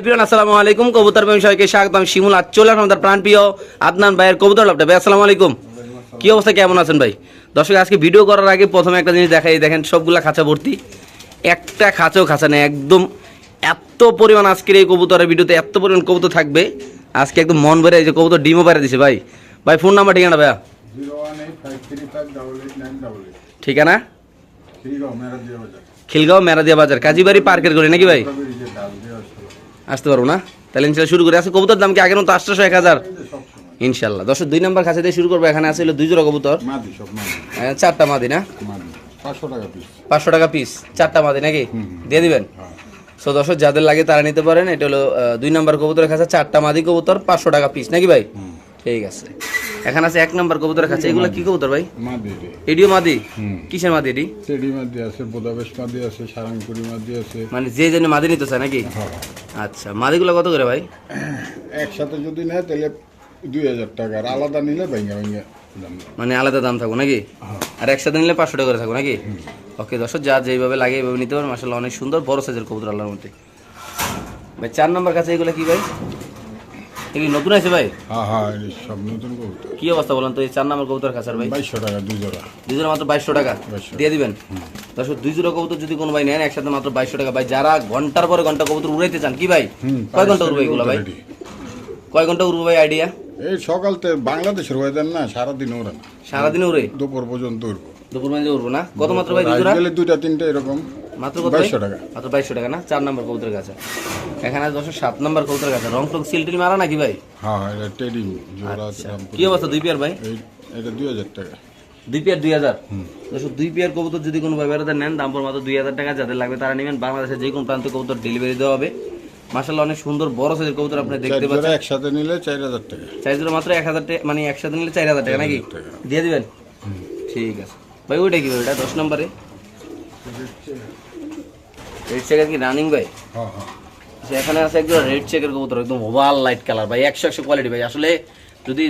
Everyone আসসালামু আলাইকুম। কবুতর ব্যবসায়ীকে স্বাগতম। শিমুল আজ চলে আসলাম তার প্রাণপ্রিয় আদনান ভাইয়ের কবুতর লাভটা ভাই আসসালামু আলাইকুম। কি অবস্থা কেমন আছেন ভাই? দর্শক আজকে ভিডিও করার আগে প্রথমে একটা জিনিস দেখাই। দেখেন সবগুলা খাঁচা ভর্তি। একটা খাঁচাও খাঁচা নেই। একদম এত পরিমাণ আজকের এই কবুতরের ভিডিওতে এত পরিমাণ কবুতর থাকবে। আজকে একদম মন ভরে এই যে কবুতর ডিমও বেড়ে দিছে ভাই। ভাই ফোন নাম্বার ঠিকানা ভাইয়া? ঠিকানা? খিলগাঁও মেরাদিয়া বাজার। কাজীবাড়ি পার্কের গলি নাকি ভাই? আসতে পারব না? তাহলে ইনশাল্লাহ শুরু করে। আছে কবুতর দাম কি আগের মতো আটশোশো এক হাজার? ইনশাল্লাহ। দশের দুই নম্বর কাছে দিয়ে শুরু করব। এখানে আছে দুই জোড়া কবুতর। চারটা মাদি না? পাঁচশো টাকা পিস চারটা মাদি নাকি? দিয়ে দিবেন? হ্যাঁ। সো দর্শক যাদের লাগে তারা নিতে পারেন। এটা হলো দুই নম্বর কবুতরের খাঁচা চারটা মাদি কবুতর পাঁচশো টাকা পিস নাকি ভাই? ঠিক আছে। এখানে আছে এক নম্বর কবুতরের কাছে এগুলো কি কবুতর ভাই? মাদি এডিও মাদি? কিসের মাদি এডি চেডি মাদি আছে বোদাবেশ মাদি আছে সারাংপুরি মাদি আছে। মানে যে জন্য মাদি নিতে চায় নাকি? হ্যাঁ। আচ্ছা মাদিগুলো কত করে ভাই? একসাথে যদি নেয় তাহলে দুই হাজার টাকা। আর আলাদা নিলে ভেঙে ভেঙে দাম মানে আলাদা দাম থাকব নাকি? হ্যাঁ। আর একসাথে নিলে পাঁচশো টাকা করে থাকব নাকি? ওকে দর্শক যা যেভাবে লাগে এইভাবে নিতে পারেন মাসাল্লাহ অনেক সুন্দর বড় সাইজের কবুতর আল্লাহর মধ্যে ভাই চার নম্বর কাছে এগুলো কি ভাই? এগুলি নতুন আছে ভাই? হ্যাঁ হ্যাঁ সব নতুন কবুতর। কি অবস্থা বলেন তো? এই চার নম্বর কবুতর কাছার ভাই। বাইশশো টাকা দুই জোড়া। দুই জোড়া মাত্র বাইশশো টাকা? দিয়ে দিবেন? দর্শক দুই জোড়া কবুতর যদি কোনো ভাই নেন একসাথে মাত্র বাইশশো টাকা। ভাই যারা ঘণ্টার পরে ঘণ্টা কবুতর উড়াইতে চান কি ভাই? কয় ঘণ্টা উড়বে এগুলো ভাই? কয় ঘণ্টা উড়বে ভাই আইডিয়া এই সকালতে বাংলাদেশের ওয়েদার না সারাদিন ওরা না। সারাদিনে উড়ে? দুপুর পর্যন্ত উঠবো দুপুর মানে উড়বো না? কত মাত্র ভাই দুই জোড়া? দুইটা তিনটা এরকম। মাত্র কত টাকা। মাত্র বাইশশো টাকা না? চার নম্বর কবুতরের কাছে। এখানে আছে দশশো সাত নম্বর কবুতরের কাছে। রং টং সিল টিল মারা নাকি ভাই? হ্যাঁ হ্যাঁ এটা টেডি আচ্ছা। রামপুর। কি অবস্থা দুই পেয়ার ভাই? এটা দুই হাজার টাকা। দুই পেয়ার দুই হাজার? দুই পেয়ার কবুতর যদি কোনো নেন দাম মাত্র দুই হাজার টাকা। যাদের লাগবে তারা নেবেন। বাংলাদেশের যে কোনো প্রান্তে কবুতর ডেলিভারি দেওয়া হবে। মাসাল্লাহ অনেক সুন্দর বড় সাইজের কবুতর আপনি দেখতে পাচ্ছেন। একসাথে নিলে চার হাজার টাকা। চাইছিল মাত্র এক হাজার টাকা মানে একসাথে নিলে চার হাজার টাকা নাকি। দিয়ে দিবেন? ঠিক আছে। ভাই ওইটা কি ভাই? ওটা দশ নম্বরে? রেড চেকার কি রানিং ভাই? হ্যাঁ হ্যাঁ। আচ্ছা, এখানে আছে একজন রেড চেকের কবুতর একদম ওভাল লাইট কালার ভাই একশো একশো কোয়ালিটি ভাই। আসলে যদি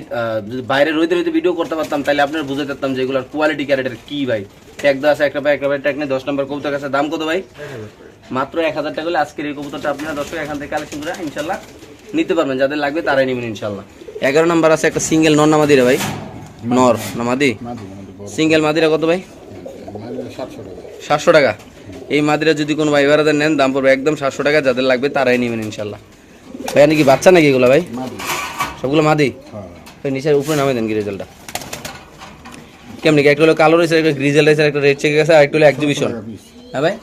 যদি বাইরে রইতে রইতে ভিডিও করতে পারতাম তাহলে আপনার বুঝতে পারতাম যে এগুলোর কোয়ালিটি ক্যারেটের কি ভাই। ট্যাগ দেওয়া আছে একটা ভাই একটা ভাই ট্যাগ নেই দশ নম্বর কবুতর কাছে দাম কত ভাই? মাত্র এক হাজার টাকা হলে আজকের এই কবুতরটা আপনারা দর্শক এখান থেকে কালেকশন করে ইনশাল্লাহ নিতে পারবেন যাদের লাগবে তারাই নেবেন ইনশাল্লাহ। এগারো নম্বর আছে একটা সিঙ্গেল নর নামাদি রে ভাই নর নামাদি? মাদি মাদি সিঙ্গেল মাদিরা কত ভাই? সাতশো টাকা। এই মাদিরা যদি কোনো ভাই বেড়াতে নেন দাম পড়বে একদম সাতশো টাকা যাদের লাগবে তারাই নেবেন ইনশাল্লাহ। ভাই নাকি বাচ্চা নাকি এগুলো ভাই? সবগুলো মাদি? হ্যাঁ। ওই নিচের উপরে নামে দেন কি রেজাল্টটা? কেমনি একটা হলো কালো রয়েছে একটা গ্রিজেল রয়েছে একটা রেড চেক আছে আর একটা হলো এক্সিবিশন হ্যাঁ ভাই?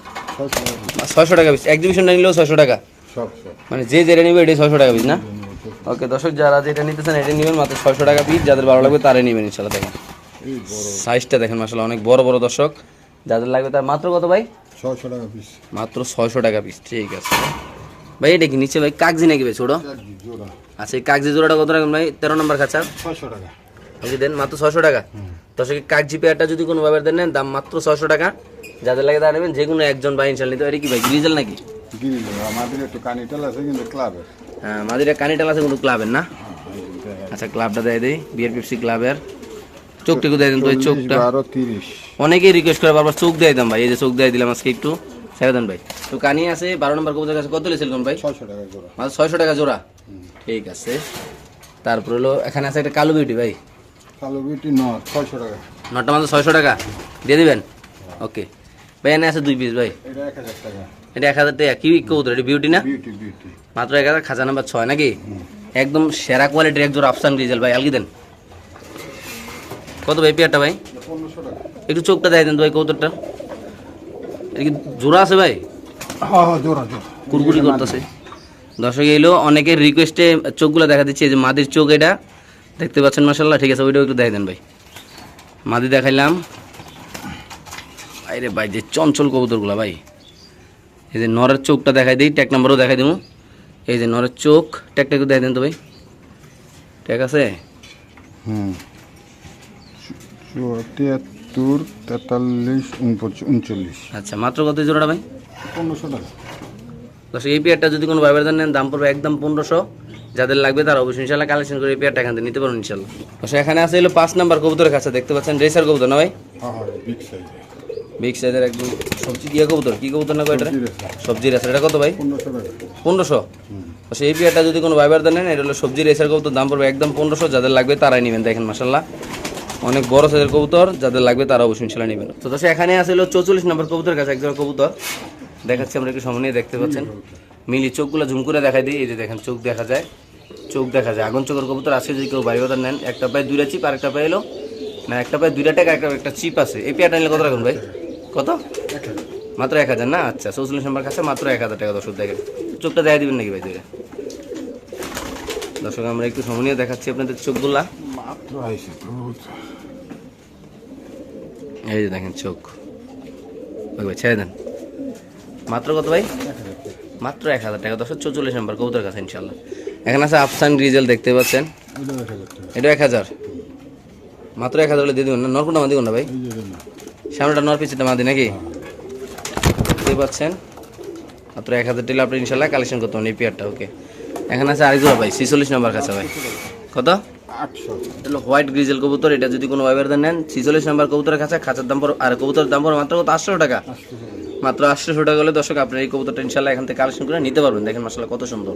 ছয়শো টাকা পিস এক্সিবিশনটা নিলেও ছয়শো টাকা। মানে যে যেটা নিবে এটাই ছয়শো টাকা পিস না? ওকে দর্শক যারা যেটা নিতেছেন এটা নেবেন মাত্র ছয়শো টাকা পিস যাদের ভালো লাগবে তারাই নেবেন ইনশাল্লাহ দেখেন। সাইজটা দেখেন মাসাল্লাহ অনেক বড় বড় দর্শক। যাদের লাগবে তার মাত্র কত ভাই? ছয়শো টাকা পিস মাত্র ছয়শো টাকা পিস ঠিক আছে। ভাই এটা কি নিচে ভাই কাগজি নাকি ভাই ছোটো? আচ্ছা এই কাগজি জোড়াটা কত রাখবেন ভাই? তেরো নম্বর খাঁচা? ছয়শো টাকা। আপনি দেন মাত্র ছয়শো টাকা। দর্শক কাগজি পেয়ারটা যদি কোনো ভাবে দেন নেন দাম মাত্র ছয়শো টাকা। যাদের লাগে তারা নেবেন যে কোনো একজন ভাই ইনশাল নিতে পারে। কি ভাই গ্রিজেল নাকি? আমাদের একটু কানিটাল আছে কিন্তু ক্লাবের হ্যাঁ মাদিরা কানিটাল আছে কিন্তু ক্লাবের না? হ্যাঁ আচ্ছা ক্লাবটা দেয় দিই বিয়ার পিপসি ক্লাবের চোখটা একটু দেয় দেন তো এই চোখটা। অনেকেই রিকোয়েস্ট করে বারবার চোখ দিয়ে দিতাম ভাই এই যে চোখ দিয়ে দিলাম আজকে একটু। ছেড়ে দেন ভাই তো কানি আছে বারো নম্বর কবুতর কাছে কত লেছিল ভাই? ছয়শো টাকা জোড়া। ছয়শো টাকা জোড়া। ঠিক আছে। তারপর হলো এখানে আছে একটা কালো বিউটি ভাই। কালো বিউটি ন ছয়শো টাকা। নটা মাত্র ছয়শো টাকা। দিয়ে দিবেন? ওকে। ভাই এনে আছে দুই পিস ভাই। এটা এক হাজার টাকা। এটা এক হাজার টাকা। কি কবুতর? এটা বিউটি না? মাত্র এক হাজার খাজা নাম্বার ছয় নাকি? একদম সেরা কোয়ালিটির এক জোড়া আফসান ডিজেল ভাই। আলগি দেন। কত ভাই পেয়ারটা ভাই? একটু চোখটা দেয় দেন তো ভাই কবুতরটা। এটা কি জোড়া আছে ভাই? হ্যাঁ হ্যাঁ কুরকুরি করতেছে। দর্শক এলো অনেকের রিকোয়েস্টে চোখগুলো দেখা দিচ্ছে এই যে মাদির চোখ এটা। দেখতে পাচ্ছেন মাসাল্লাহ ঠিক আছে ওইটাও একটু দেখাই দেন ভাই। মাদি দেখাইলাম। আরে ভাই যে চঞ্চল কবুতরগুলো ভাই। এই যে নরের চোখটা দেখাই দিই ট্যাক নাম্বারও দেখাই দেবো এই যে নরের চোখ ট্যাকটা একটু দেখাই দেন তো ভাই। ঠিক আছে? হুম। তিয়াত্তর তেতাল্লিশ উনচল্লিশ। আচ্ছা মাত্র কত জোড়াটা ভাই? পনেরোশো টাকা। দর্শক এই পেয়ারটা যদি কোনো ভাইবার নেন দাম পড়বে একদম পনেরোশো। যাদের লাগবে তারা অবশ্যই ইনশাল্লাহ কালেকশন করে এই পেয়ারটা এখান থেকে নিতে পারবেন ইনশাল্লাহ দর্শক এখানে আছে হলো পাঁচ নাম্বার কবুতরের কাছে দেখতে পাচ্ছেন রেসার কবুতর না ভাই? হ্যাঁ হ্যাঁ বিগ সাইজ সাইজের একদম সবজি দিয়ে কবুতর। কি কবুতর না সবজির সবজি রেসার। এটা কত ভাই? পনেরোশো এই পেয়ারটা যদি কোনো ভাইবার দেন এটা হলো সবজি রেসার কবুতর দাম পড়বে একদম পনেরোশো। যাদের লাগবে তারাই নেবেন দেখেন মাসাল্লাহ অনেক বড় সাইজের কবুতর, যাদের লাগবে তারা অবশ্যই ইনশাল্লাহ নেবেন। তো দশ এখানে আসলে চৌচল্লিশ নম্বর কবুতর কাছে একজন কবুতর। দেখাচ্ছি, আমরা একটু সামনে দেখতে পাচ্ছেন। মিলি, চোখগুলো ঝুম করে দেখাই দিই। এই যে দেখেন, চোখ দেখা যায়। চোখ দেখা যায়। আগুন চোখের কবুতর আছে, যদি কেউ বাড়ি বাজার নেন, একটা পায়ে দুইটা চিপ আর একটা পায়ে এলো। না, একটা পায়ে দুইটা টাকা একটা একটা চিপ আছে। এই পেয়ারটা নিলে কত রাখুন ভাই? কত? মাত্র এক হাজার না? আচ্ছা চৌচল্লিশ নম্বর কাছে মাত্র এক হাজার টাকা দর্শক, দেখেন। চোখটা দেখা দিবেন নাকি ভাই দুইটা দর্শক, আমরা একটু সময় দেখাচ্ছি আপনাদের চোখগুলা। এই যে দেখেন চোখ। ওই ভাই ছেড়ে দেন। মাত্র কত ভাই? মাত্র এক হাজার টাকা। দশ চৌচল্লিশ নম্বর কবুতর কাছে ইনশাল্লাহ। এখানে আছে আফসান গ্রিজেল দেখতে পাচ্ছেন। এটা এক হাজার। মাত্র এক হাজার হলে দিয়ে দিবেন না? নরকুন্ডা মাদি কোনটা ভাই? না সামনেটা নর পিছিটা মাদি নাকি? দেখতে পাচ্ছেন? মাত্র এক হাজার টেলে আপনি ইনশাল্লাহ কালেকশন করতে পারেন এই পেয়ারটা ওকে এখানে আছে আরেক জোড়া ভাই ছিচল্লিশ নম্বর কাছে ভাই। কত? আটশো। এটা হোয়াইট গ্রিজেল কবুতর, এটা যদি কোনো ওয়াইবার দেন, নেন। ছিচল্লিশ নম্বর কবুতরের কাছে খাঁচার দাম পড়ো আর কবুতরের দাম পড়ো মাত্র কত? আটশো টাকা। মাত্র আটশোশো টাকা হলে দর্শক, আপনার এই কবুতরটা ইনশাল্লাহ এখান থেকে কালেকশন করে নিতে পারবেন। দেখেন মশলা কত সুন্দর।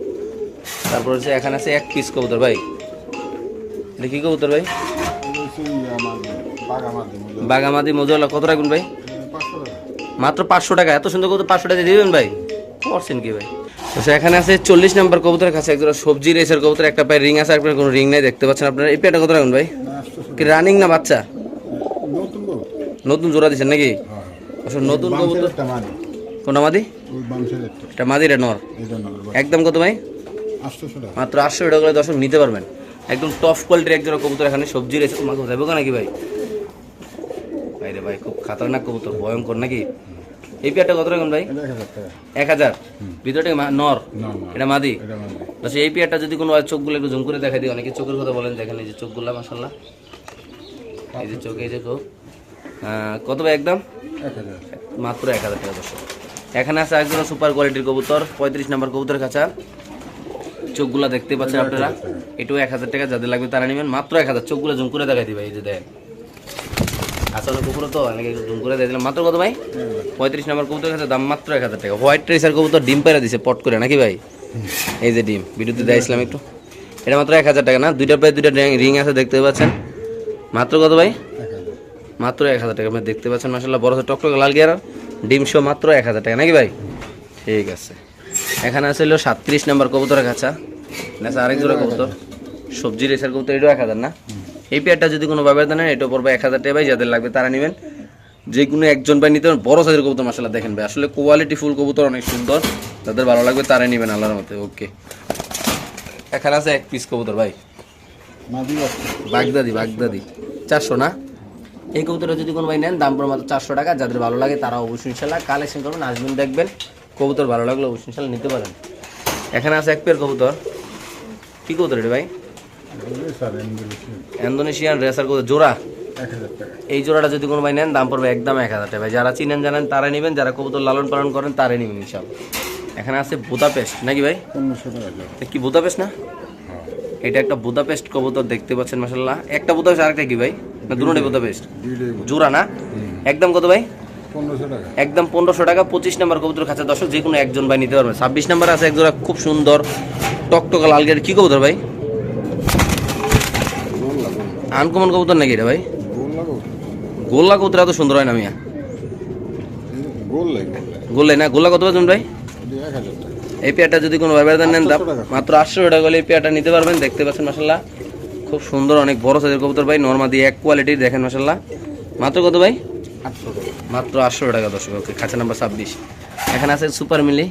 তারপর হচ্ছে এখানে আছে এক পিস কবুতর, ভাই। কি কবুতর, ভাই? বাগামাদি মজুয়ালা। কত রাখবেন, ভাই? মাত্র পাঁচশো টাকা। এত সুন্দর কবুতর পাঁচশো টাকা দিয়ে দিবেন, ভাই? করছেন কি, ভাই? আচ্ছা এখানে আছে চল্লিশ নম্বর কবুতরের কাছে একজোড়া সবজি রেসের কবুতর একটা পায়ে রিং আছে আর কোনো রিং নাই দেখতে পাচ্ছেন আপনারা। এই পেয়ারটা কত রাখুন ভাই? কি রানিং না বাচ্চা? নতুন জোড়া দিচ্ছেন নাকি? আসলে নতুন বাংশের কবুতর কোনটা মাদি? একটা। এটা মাদি রে নর। একদম কত ভাই? মাত্র আটশো টাকা করে দর্শক নিতে পারবেন। একদম টপ কোয়ালিটির একজোড়া কবুতর এখানে সবজি রেসে মাকে যাব নাকি ভাই? ভাই রে ভাই খুব খাতারনাক কবুতর ভয়ঙ্কর নাকি? এই পেয়ারটা কত রাখবেন ভাই? এক হাজার ভিতরটা নর? এটা মাদি? আচ্ছা এই পেয়ারটা যদি কোনো চোখগুলো একটু জুম করে দেখা দিই। অনেকে চোখের কথা বলেন দেখেন এই যে চোখগুলো মাসাল্লাহ এই যে চোখ এই যে কত ভাই একদম? মাত্র এক হাজার টাকা দর্শক। এখানে আছে একজন সুপার কোয়ালিটির কবুতর পঁয়ত্রিশ নম্বর কবুতর কাছা চোখগুলো দেখতে পাচ্ছেন আপনারা। এটাও এক হাজার টাকা যাদের লাগবে তারা নেবেন। মাত্র এক হাজার। চোখগুলো জুম করে দেখাই দিবে এই যে দেন আসলে কুকুরও তো অনেকে একটু জুম করে দিয়ে দিলাম মাত্র কত ভাই? পঁয়ত্রিশ নম্বর কবুতর কাছে দাম মাত্র এক হাজার টাকা। হোয়াইট ট্রেসার কবুতর ডিম পেরা দিছে, পট করে, নাকি ভাই? এই যে ডিম ভিডিওতে দিয়েছিলাম একটু। এটা মাত্র এক হাজার টাকা না? দুইটা প্রায় দুইটা রিং আছে, দেখতে পাচ্ছেন। মাত্র কত ভাই? মাত্র এক হাজার টাকা, আপনি দেখতে পাচ্ছেন মাসাল্লাহ বড় টকটক লাল গিয়ার। ডিম শো মাত্র এক হাজার টাকা, নাকি ভাই? ঠিক আছে। এখানে আছে হলো সাতত্রিশ নম্বর কবুতরের কাছা না আরেক জোড়া কবুতর। সবজি রেসার কবুতর, এটাও এক হাজার না? এই পেয়ারটা যদি কোনো ব্যবহার দেন এটাও পড়বে এক হাজার টাকা যাদের লাগবে তারা নেবেন। যে কোনো একজন ভাই নিতে বড় সাইজের কবুতর মাসাল্লাহ দেখেন ভাই। আসলে কোয়ালিটি ফুল কবুতর অনেক সুন্দর। যাদের ভালো লাগবে তারাই নেবেন আল্লাহর মতে ওকে এখানে আছে এক পিস কবুতর ভাই। বাগদাদি বাগদাদি। চারশো না? এই কবুতরটা যদি কোনো ভাই নেন, দাম পড়ে মাত্র চারশো টাকা। যাদের ভালো লাগে তারা অবশ্যই ইনশাল্লাহ কালেকশন করবেন, আসবেন, দেখবেন। কবুতর ভালো লাগলে অবশ্যই ইনশাল্লাহ নিতে পারেন। এখানে আছে এক পেয়ার কবুতর। কি কবুতর এটা ভাই? ইন্দোনেশিয়ান রেসার কবুতর জোড়া? এই জোড়াটা যদি কোনো ভাই নেন দাম পড়বে একদম এক হাজার টাকা। ভাই যারা চিনেন জানেন তারাই নেবেন। যারা কবুতর লালন পালন করেন তারাই নেবেন ইনশাল্লাহ এখানে আছে বুদাপেস্ট নাকি ভাই? কি বুদাপেস্ট না? হ্যাঁ। এটা একটা বুদাপেস্ট কবুতর দেখতে পাচ্ছেন মাসাল্লাহ একটা বুদাপেস্ট আরেকটা কি ভাই? না দুটোটাই বুদাপেস্ট। জোড়া না? একদম কত ভাই? একদম পনেরোশো টাকা পঁচিশ নাম্বার কবুতর খাঁচা। দর্শক যে কোনো একজন ভাই নিতে পারবেন ছাব্বিশ নাম্বার আছে এক জোড়া খুব সুন্দর টকটকা লাল গেট কি কবুতর ভাই? আনকমন কবুতর নাকি এটা ভাই? গোল্লা কবুতর। এত সুন্দর হয় না মিয়া? গোল্লাই। না? গোল্লা কত পাচ্ছেন ভাই? এই পেয়ারটা যদি কোনো ব্যবহার নেন মাত্র আটশো টাকা হলে এই পেয়ারটা নিতে পারবেন দেখতে পাচ্ছেন মাসাল্লাহ খুব সুন্দর অনেক বড় সাইজের কবুতর ভাই নর্মাদি এক কোয়ালিটির দেখেন মাসাল্লাহ মাত্র কত ভাই? মাত্র আটশো টাকা দর্শক ওকে খাঁচা নাম্বার ছাব্বিশ। এখানে আছে সুপার মিলি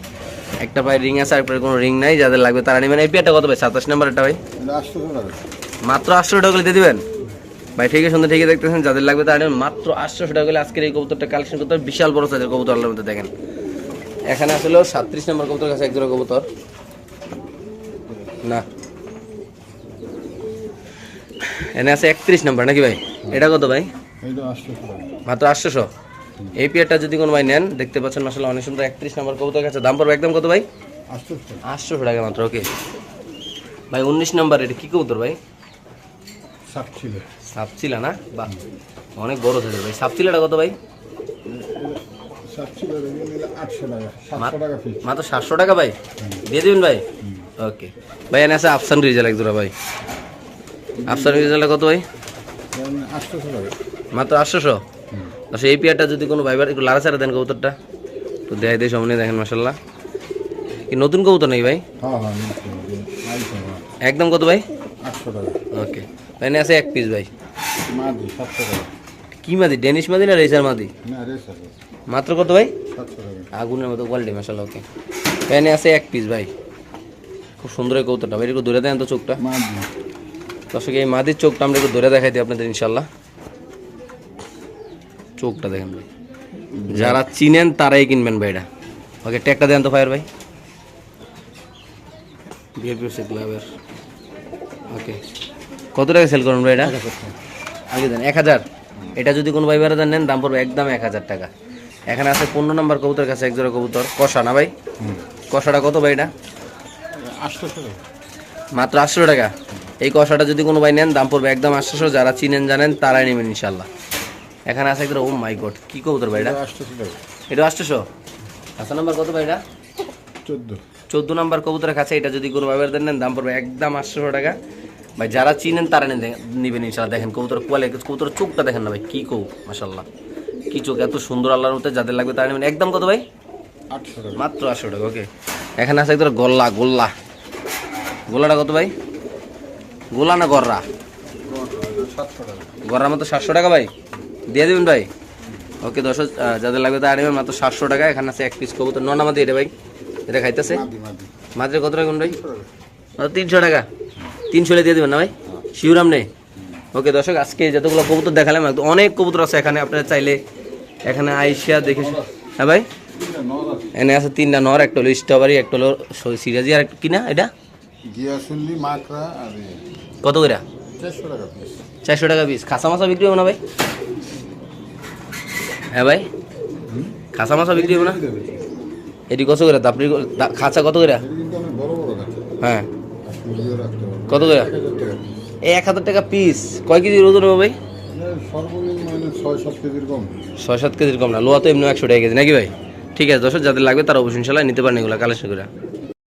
একটা ভাই রিং আছে আর কোনো রিং নাই যাদের লাগবে তারা নেবেন। এই পেয়ারটা কত ভাই? সাতাশ নাম্বার একটা ভাই মাত্র আটশো টাকা করে দিয়ে দিবেন? ভাই ঠিক আছে সুন্দর ঠিকই দেখতেছেন যাদের লাগবে তারা মাত্র আটশো টাকা করে আজকের এই কবুতরটা কালেকশন করতে হবে। বিশাল বড় সাইজের কবুতর আল্লাহর মধ্যে দেখেন। এখানে আসলে সাতত্রিশ নম্বর কবুতর কাছে একজোড়া কবুতর। না। এনে আছে একত্রিশ নাম্বার নাকি ভাই? এটা কত ভাই? মাত্র আটশোশো। এই পেয়ারটা যদি কোনো ভাই নেন দেখতে পাচ্ছেন আসলে অনেক সুন্দর একত্রিশ নম্বর কবুতর কাছে। দাম পড়বে একদম কত ভাই? আটশোশো টাকা মাত্র ওকে ভাই উনিশ নম্বর এটা কী কবুতর ভাই? সাপচিলা না? বাহ অনেক বড় সাইজের ভাই। সাপচিলাটা কত ভাই? মাত্র সাতশো টাকা ভাই? দিয়ে দিবেন ভাই? ওকে। ভাই এনে আছে আফসান রিজাল এক জোড়া ভাই। আফসান রিজাল কত ভাই? মাত্র আটশোশো? আচ্ছা এই পেয়ারটা যদি কোনো ভাইবার একটু লাড়া ছাড়া দেন কবুতরটা। তো দেয় দিয়ে সামনে দেখেন মাসাল্লাহ কি নতুন কবুতর নেই ভাই? হ্যাঁ হ্যাঁ। একদম কত ভাই? আটশো টাকা। ওকে। ভাই আছে এক পিস ভাই। কি মাদি? ডেনিশ মাদি না রেসার মাদি? মাত্র কত ভাই? আগুনের মতো কোয়ালিটি মাসাল্লাহ ওকে এনে আছে এক পিস ভাই। খুব সুন্দর এই কবুতরটা ভাই একটু ধরে দেন তো চোখটা। দর্শক এই মাদির চোখটা আমরা একটু ধরে দেখাই দিই আপনাদের ইনশাল্লাহ চোখটা দেখেন ভাই। যারা চিনেন তারাই কিনবেন ভাই এটা। ওকে ট্যাগটা দেন তো ফায়ার ভাই। বিএপিএসি ক্লাবের। ওকে। কত টাকা সেল করুন ভাই এটা? আগে দেন এক হাজার। এটা যদি কোনো ভাই বেড়াদার নেন দাম পড়বে একদম এক হাজার টাকা। এখানে আছে পনেরো নম্বর কবুতর কাছে এক জোড়া কবুতর। কষা না ভাই? কষাটা কত ভাই এটা? আটশোশো। মাত্র আটশো টাকা। এই কষাটা যদি কোনো ভাই নেন দাম পড়বে একদম আটশোশো। যারা চিনেন জানেন তারাই নেবেন ইনশাল্লাহ এখানে আছে একদম ও মাই গড কী কবুতর ভাই এটা? এটা আটশোশো আচ্ছা নাম্বার কত ভাই এটা? চোদ্দ। চোদ্দ নাম্বার কবুতরের কাছে এটা যদি কোনো ভাইবার নেন দাম পড়বে একদম আটশোশো টাকা। ভাই যারা চিনেন তারা নেবেন ইনশাল্লাহ। দেখেন কবুতর কোয়ালিটি কবুতর চোখটা দেখেন না ভাই কি কৌ মাসাল্লাহ কি চোখ এত সুন্দর আল্লাহর মধ্যে যাদের লাগবে তারা নেবেন। একদম কত ভাই? আটশো টাকা। মাত্র আটশো টাকা ওকে। এখানে আছে একদম গোল্লা গোল্লা। গোল্লাটা কত ভাই? গোলা না গররা? গররা মাত্র সাতশো টাকা ভাই? দিয়ে দেবেন ভাই? ওকে দশ যাদের লাগবে তারা নেবেন মাত্র সাতশো টাকা। এখানে আছে এক পিস কবুতর। ননা মাদি এটা ভাই? এটা খাইতেছে? মাদি মাদি। মাত্র কত টাকা ভাই? তিনশো টাকা। তিনশো দিয়ে দেবেন না ভাই? শিউরাম নেই? ওকে দর্শক আজকে যতগুলো কবুতর দেখালাম একদম অনেক কবুতর আছে এখানে। আপনারা চাইলে এখানে আইসিয়া দেখে হ্যাঁ ভাই? এনে আছে তিনটা নর একটা হলো স্ট্রবেরি একটা হলো সিরাজি আর একটা কি না এটা? কত করে? চারশো টাকা পিস খাসা মাছা বিক্রি হবে না ভাই? হ্যাঁ ভাই? খাসা মাছা বিক্রি হবে না? এটি কত করে? আপনি খাঁচা কত করে? হ্যাঁ। কত করে? এই এক হাজার টাকা পিস কয় কেজি ওজন হবে ভাই? কেজির ছয় সাত কেজির কম না লোয়া তো এমনি একশো টাকা কেজি। নাকি ভাই? ঠিক আছে, দর্শক, যাদের লাগবে তারা অবশ্যই ইনশাল্লাহ নিতে পারেন এগুলো কালেকশন করে।